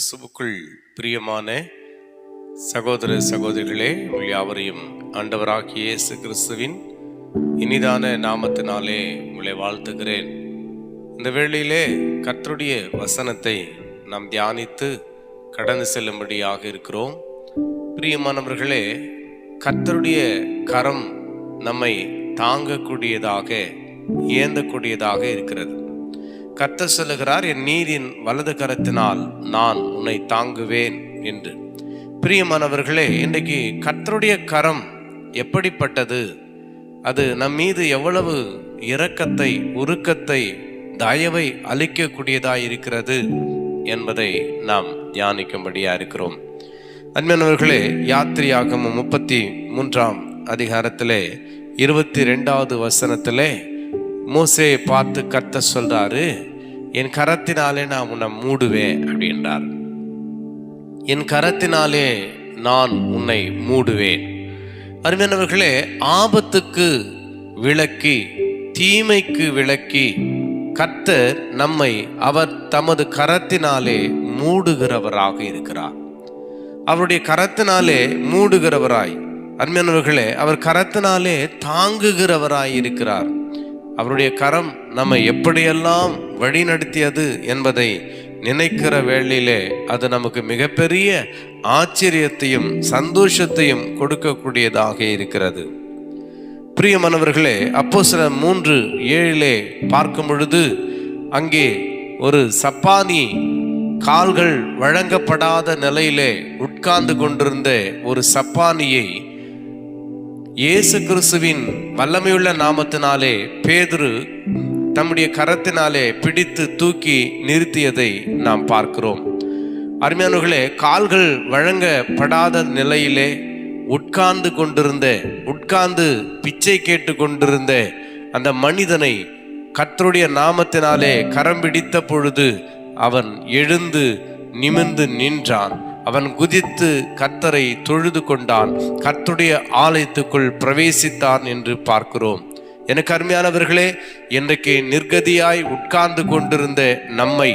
கிறிஸ்துவுக்குள் பிரியமான சகோதர சகோதரிகளே உங்கள் யாவரையும் ஆண்டவராகிய இயேசு கிறிஸ்துவின் இனிதான நாமத்தினாலே உங்களை வாழ்த்துகிறேன். இந்த வேளையிலே கர்த்தருடைய வசனத்தை நாம் தியானித்து கடந்து செல்லும்படியாக இருக்கிறோம். பிரியமானவர்களே கர்த்தருடைய கரம் நம்மை தாங்கக்கூடியதாக ஏந்தக்கூடியதாக இருக்கிறது. கத்த சொல்லுகிறார் என் நீரின் வலது கரத்தினால் நான் உன்னை தாங்குவேன் என்று. பிரியமானவர்களே இன்றைக்கு கத்தருடைய கரம் எப்படிப்பட்டது? அது நம் மீது எவ்வளவு இரக்கத்தை உருக்கத்தை தயவை அளிக்கக்கூடியதாக இருக்கிறது என்பதை நாம் தியானிக்கும்படியாக இருக்கிறோம். அன்பானவர்களே யாத்திரையாகமம் முப்பத்தி மூன்றாம் அதிகாரத்திலே இருபத்தி ரெண்டாவது வசனத்திலே மோசே பார்த்து கத்த சொல்றாரு என் கரத்தினாலே நான் உன்னை மூடுவேன் அப்படின்றார். என் கரத்தினாலே நான் உன்னை மூடுவேன். அருமையானவர்களே ஆபத்துக்கு விளக்கி தீமைக்கு விளக்கி கர்த்தர் நம்மை அவர் தமது கரத்தினாலே மூடுகிறவராக இருக்கிறார். அவருடைய கரத்தினாலே மூடுகிறவராய் அருமையானவர்களே அவர் கரத்தினாலே தாங்குகிறவராய் இருக்கிறார். அவருடைய கரம் நம்மை எப்படியெல்லாம் வழிநடத்தியது என்பதை நினைக்கிற வேளையிலே அது நமக்கு மிகப்பெரிய ஆச்சரியத்தையும் சந்தோஷத்தையும் கொடுக்கக்கூடியதாக இருக்கிறது. பிரியமானவர்களே அப்போ சில மூன்று ஏழிலே பார்க்கும் பொழுது அங்கே ஒரு சப்பானி கால்கள் வழங்கப்படாத நிலையிலே உட்கார்ந்து கொண்டிருந்த ஒரு சப்பானியை இயேசு கிறிஸ்துவின் வல்லமையுள்ள நாமத்தினாலே பேதுரு தம்முடைய கரத்தினாலே பிடித்து தூக்கி நிறுத்தியதை நாம் பார்க்கிறோம். அருமையானவர்களே கால்கள் வழங்கப்படாத நிலையிலே உட்கார்ந்து கொண்டிருந்த உட்கார்ந்து பிச்சை கேட்டு கொண்டிருந்த அந்த மனிதனை கத்தருடைய நாமத்தினாலே கரம் பிடித்த பொழுது அவன் எழுந்து நிமிர்ந்து நின்றான். அவன் குதித்து கத்தரை தொழுது கொண்டான். கர்த்தருடைய ஆலயத்துக்குள் பிரவேசித்தான் என்று பார்க்கிறோம். எனக்கு அருமையானவர்களே இன்றைக்கு நிர்கதியாய் உட்கார்ந்து கொண்டிருந்த நம்மை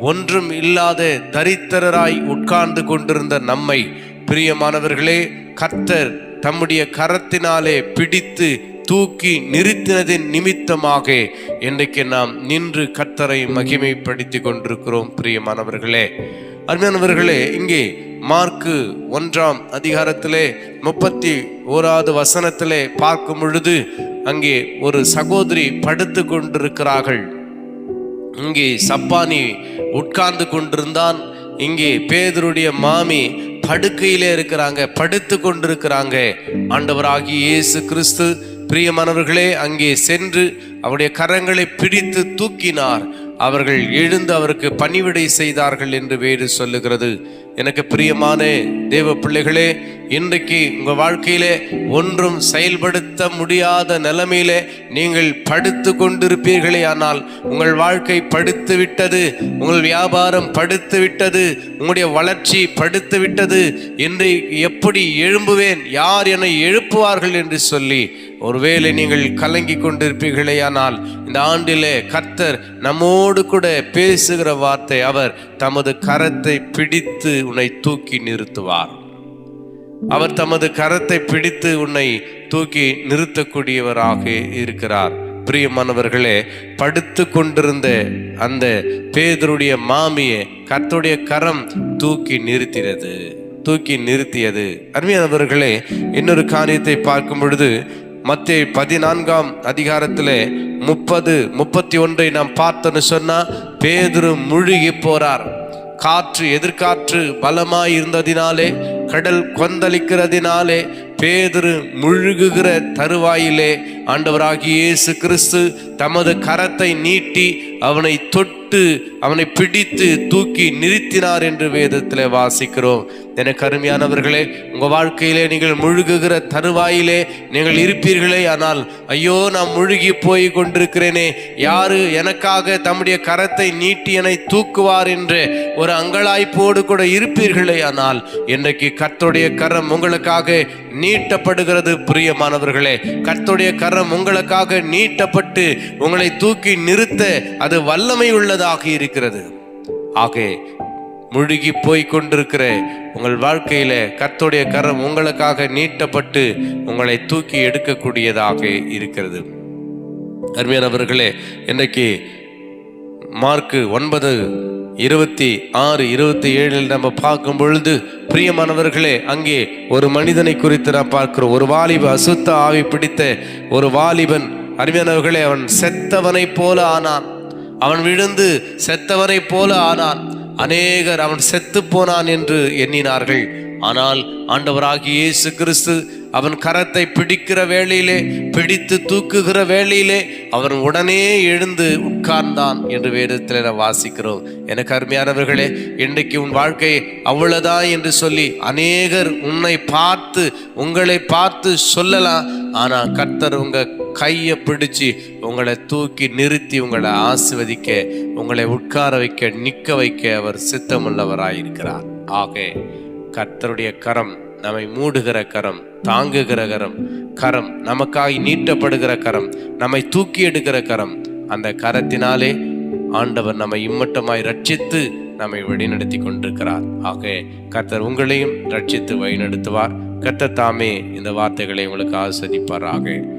ஒன்றும் இல்லாத தரித்திரராய் உட்கார்ந்து கொண்டிருந்த நம்மை பிரியமானவர்களே கர்த்தர் தம்முடைய கரத்தினாலே பிடித்து தூக்கி நிறுத்தினதின் நிமித்தமாக இன்றைக்கு நாம் நின்று கர்த்தரை மகிமைப்படுத்தி கொண்டிருக்கிறோம் பிரியமானவர்களே. அருமையானவர்களே இங்கே மார்க்கு ஒன்றாம் அதிகாரத்திலே முப்பத்தி ஓராவது வசனத்திலே பார்க்கும் பொழுது அங்கே ஒரு சகோதரி படுத்து கொண்டிருக்கிறார்கள். இங்கே சப்பானி உட்கார்ந்து கொண்டிருந்தான். இங்கே பேதருடைய மாமி படுக்கையிலே இருக்கிறாங்க படுத்து கொண்டிருக்கிறாங்க. ஆண்டவராகி இயேசு கிறிஸ்து பிரியமானவர்களே அங்கே சென்று அவருடைய கரங்களை பிடித்து தூக்கினார். அவர்கள் எழுந்து அவருக்கு பணிவிடை செய்தார்கள் என்று வேறு சொல்லுகிறது. எனக்கு பிரியமான தேவ பிள்ளைகளே இன்றைக்கு உங்கள் வாழ்க்கையிலே ஒன்றும் செயல்படுத்த முடியாத நிலைமையிலே நீங்கள் படுத்து கொண்டிருப்பீர்களே. ஆனால் உங்கள் வாழ்க்கை படுத்து விட்டது உங்கள் வியாபாரம் படுத்து விட்டது உங்களுடைய வளர்ச்சி படுத்து விட்டது. என்று எப்படி எழும்புவேன் யார் என்னை எழுப்புவார்கள் என்று சொல்லி ஒருவேளை நீங்கள் கலங்கி கொண்டிருப்பீர்களே. ஆனால் இந்த ஆண்டிலே கர்த்தர் நம்மோடு கூட பேசுகிற வார்த்தை அவர் தமது கரத்தை பிடித்து உன்னை தூக்கி நிறுத்துவார். அவர் தமது கரத்தை பிடித்து உன்னை தூக்கி நிறுத்தக்கூடியவராக இருக்கிறார். பிரியமானவர்களே படுத்து கொண்டிருந்த அந்த பேதருடைய மாமியை கர்த்தருடைய கரம் தூக்கி நிறுத்தினது தூக்கி நிறுத்தியது. அருமையானவர்களே இன்னொரு காரியத்தை பார்க்கும் பொழுது மத்திய பதினான்காம் அதிகாரத்திலே முப்பது முப்பத்தி ஒன்றை நாம் பார்த்தோன்னு சொன்னா பேதுரு முழுகி போறார். காற்று எதிர்காற்று பலமாய் இருந்ததினாலே கடல் கொந்தளிக்கிறதினாலே பேதுரு முழுகுகிற தருவாயிலே ஆண்டவராகிய இயேசு கிறிஸ்து தமது கரத்தை நீட்டி அவனை தொட்டு அவனை பிடித்து தூக்கி நிறுத்தினார் என்று வேதத்தில் வாசிக்கிறோம். எனக்கு அருமையானவர்களே உங்கள் வாழ்க்கையிலே நீங்கள் முழுகுகிற தருவாயிலே நீங்கள் இருப்பீர்களே ஆனால் ஐயோ நான் முழுகி போய் கொண்டிருக்கிறேனே யாரு எனக்காக தம்முடைய கரத்தை நீட்டி என்னை தூக்குவார் என்று ஒரு அங்கலாய்ப்போடு கூட இருப்பீர்களே ஆனால் இன்றைக்கு கர்த்தருடைய கரம் உங்களுக்காக நீட்டப்படுகிறது பிரியமானவர்களே. கர்த்தருடைய கரம் உங்களுக்காக நீட்டப்பட்டு உங்களை தூக்கி நிறுத்த அது வல்லமை உள்ளதாக இருக்கிறது. ஆகே முழுகி போய் கொண்டிருக்கிற உங்கள் வாழ்க்கையில கத்துடைய கரம் உங்களுக்காக நீட்டப்பட்டு உங்களை தூக்கி எடுக்கக்கூடியதாக இருக்கிறது. அருமையானவர்களே இன்றைக்கு மார்க்கு ஒன்பது இருபத்தி ஆறு இருபத்தி ஏழில் நம்ம பார்க்கும் பொழுது பிரியமானவர்களே அங்கே ஒரு மனிதனை குறித்து நான் பார்க்கிறோம். ஒரு வாலிப அசுத்த ஆவி பிடித்த ஒரு வாலிபன் அருமையானவர்களே அவன் செத்தவனைப் போல ஆனான். அவன் விழுந்து செத்தவனைப் போல ஆனான். அநேகர் அவன் செத்து போனான் என்று எண்ணினார்கள். ஆனால் ஆண்டவராகிய இயேசு கிறிஸ்து அவன் கரத்தை பிடிக்கிற வேளையிலே பிடித்து தூக்குகிற வேளையிலே அவன் உடனே எழுந்து உட்கார்ந்தான் என்று வேதத்தில் நாம் வாசிக்கிறோம். எனக்கு அருமையானவர்களே இன்றைக்கு உன் வாழ்க்கை அவ்வளவுதான் என்று சொல்லி அநேகர் உன்னை பார்த்து உங்களை பார்த்து சொல்லலாம். ஆனால் கர்த்தர் உங்கள் கையை பிடிச்சு உங்களை தூக்கி நிறுத்தி உங்களை ஆசிர்வதிக்க உங்களை உட்கார வைக்க நிற்க வைக்க அவர் சித்தமுள்ளவராயிருக்கிறார். ஆக கர்த்தருடைய கரம் நம்மை மூடுகிற கரம் தாங்குகிற கரம் கரம் நமக்காய் நீட்டப்படுகிற கரம் நம்மை தூக்கி எடுக்கிற கரம் அந்த கரத்தினாலே ஆண்டவர் நம்மை இம்மட்டமாய் ரட்சித்து நம்மை வழிநடத்தி கொண்டிருக்கிறார். ஆக கர்த்தர் உங்களையும் ரட்சித்து வழிநடத்துவார். கர்த்தர் தாமே இந்த வார்த்தைகளை உங்களுக்கு ஆஸ்வதிப்பாராக